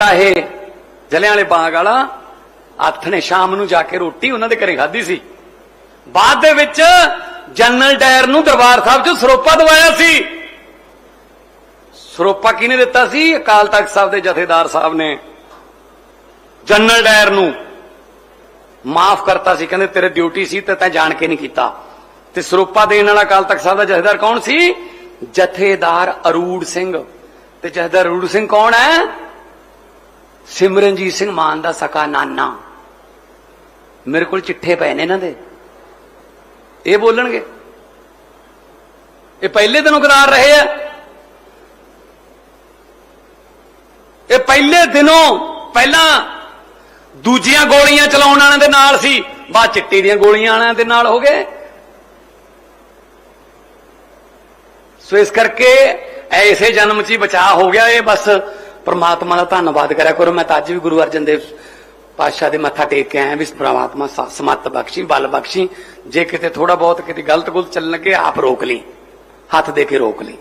ਇਹ ਜਲਿਆਂ ਵਾਲੇ ਬਾਗ ਵਾਲਾ ਹੱਥ ਨੇ ਸ਼ਾਮ ਨੂੰ ਜਾ ਕੇ ਰੋਟੀ ਉਹਨਾਂ ਦੇ ਘਰੇ ਖਾਧੀ ਸੀ। ਬਾਅਦ ਦੇ ਵਿੱਚ ਜਨਰਲ ਡਾਇਰ ਨੂੰ ਦਰਬਾਰ ਸਾਹਿਬ 'ਚ ਸਰੋਪਾ ਦਵਾਇਆ ਸੀ। ਸਰੋਪਾ ਕਿਹਨੇ ਦਿੱਤਾ ਸੀ? ਅਕਾਲ ਤਖਤ ਸਾਹਿਬ ਦੇ ਜਥੇਦਾਰ ਸਾਹਿਬ ਨੇ। ਜਨਰਲ ਡਾਇਰ ਨੂੰ ਮਾਫ ਕਰਤਾ ਸੀ। ਕਹਿੰਦੇ, ਤੇਰੇ ਡਿਊਟੀ ਸੀ ਤੇ ਤੈਂ ਜਾਣ ਕੇ ਨਹੀਂ ਕੀਤਾ। ਤੇ ਸਰੋਪਾ ਦੇਣ ਵਾਲਾ ਅਕਾਲ ਤਖਤ ਸਾਹਿਬ ਦਾ ਜਥੇਦਾਰ ਕੌਣ ਸੀ? ਜਥੇਦਾਰ ਅਰੂੜ ਸਿੰਘ। ਤੇ ਜਥੇਦਾਰ ਅਰੂੜ ਸਿੰਘ ਕੌਣ ਹੈ? ਸਿਮਰਨਜੀਤ ਸਿੰਘ ਮਾਨ ਦਾ ਸਕਾ ਨਾਨਾ। ਮੇਰੇ ਕੋਲ ਚਿੱਠੇ ਪਏ ਨੇ ਇਹਨਾਂ ਦੇ। ਇਹ ਬੋਲਣਗੇ। ਇਹ ਪਹਿਲੇ ਦਿਨੋਂ ਕਰਾਰ ਰਹੇ ਆ। ਇਹ ਪਹਿਲੇ ਦਿਨੋਂ ਪਹਿਲਾਂ ਦੂਜੀਆਂ ਗੋਲੀਆਂ ਚਲਾਉਣ ਵਾਲਿਆਂ ਦੇ ਨਾਲ ਸੀ, ਬਾਅਦ ਚਿੱਟੀ ਦੀਆਂ ਗੋਲੀਆਂ ਵਾਲਿਆਂ ਦੇ ਨਾਲ ਹੋ ਗਏ। ਸੋ ਇਸ ਕਰਕੇ ਐਸੇ ਜਨਮ 'ਚ ਹੀ ਬਚਾਅ ਹੋ ਗਿਆ ਇਹ ਬਸ। ਪਰਮਾਤਮਾ ਦਾ ਧੰਨਵਾਦ ਕਰਿਆ ਕਰੋ। ਮੈਂ ਤਾਂ ਅੱਜ ਵੀ ਗੁਰੂ ਅਰਜਨ ਦੇਵ ਪਾਤਸ਼ਾਹ ਦੇ ਮੱਥਾ ਟੇਕ ਕੇ ਆਇਆ ਵੀ ਪ੍ਰਮਾਤਮਾ ਸ- ਸਮੱਤ ਬਖਸ਼ੀ, ਬਲ ਬਖਸ਼ੀ। ਜੇ ਕਿਤੇ ਥੋੜਾ ਬਹੁਤ ਕਿਤੇ ਗਲਤ ਗੁਲਤ ਚੱਲਣ ਲੱਗੇ, ਆਪ ਰੋਕ ਲਈ। ਹੱਥ ਦੇ ਕੇ ਰੋਕ ਲਈ।